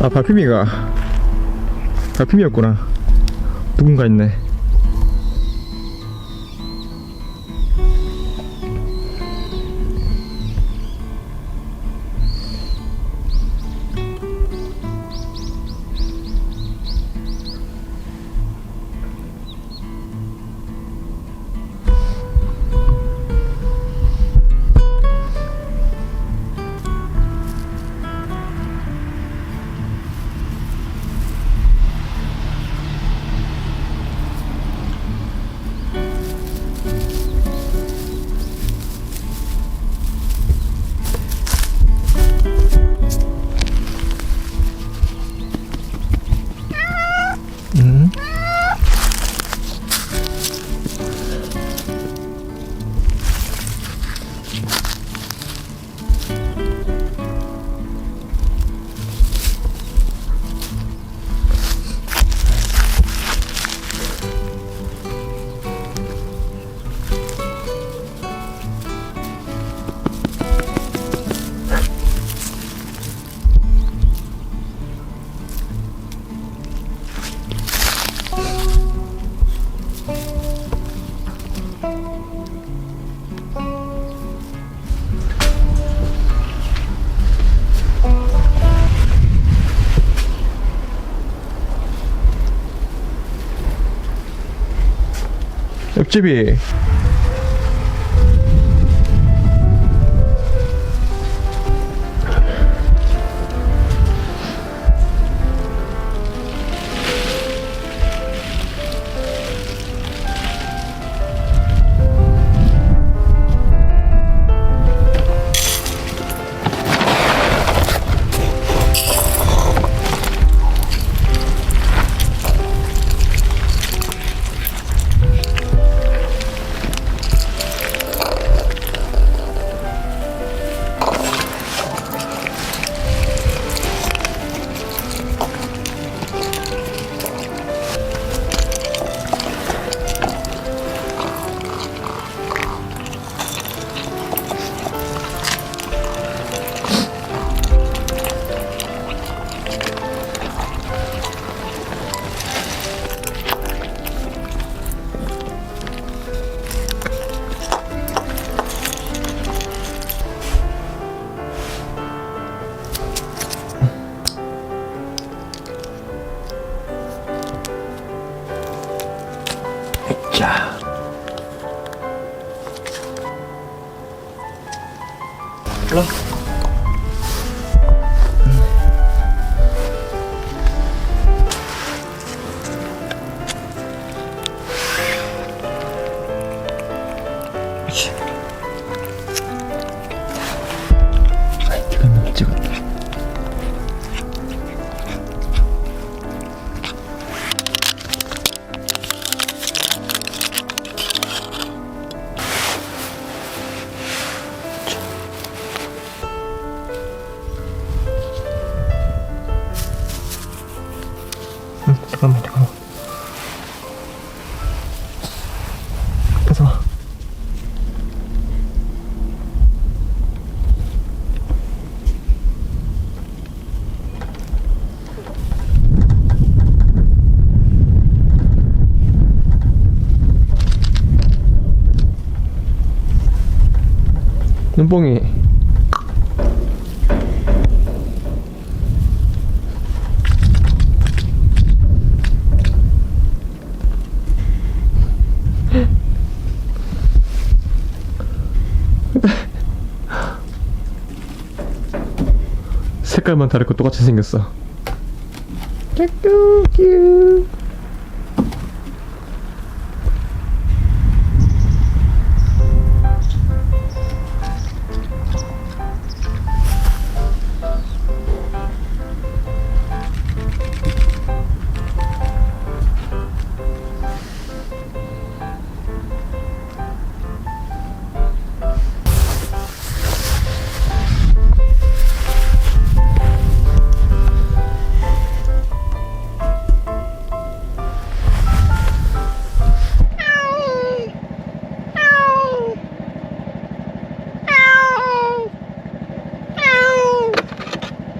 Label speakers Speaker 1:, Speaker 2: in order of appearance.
Speaker 1: 아 발피미가. 발피미였구나. 누군가 있네 옆집이 자. 일로 와. 잠깐만, 잠깐만. 눈뽕이 색깔만 다르고 똑같이 생겼어. 깨꾸끼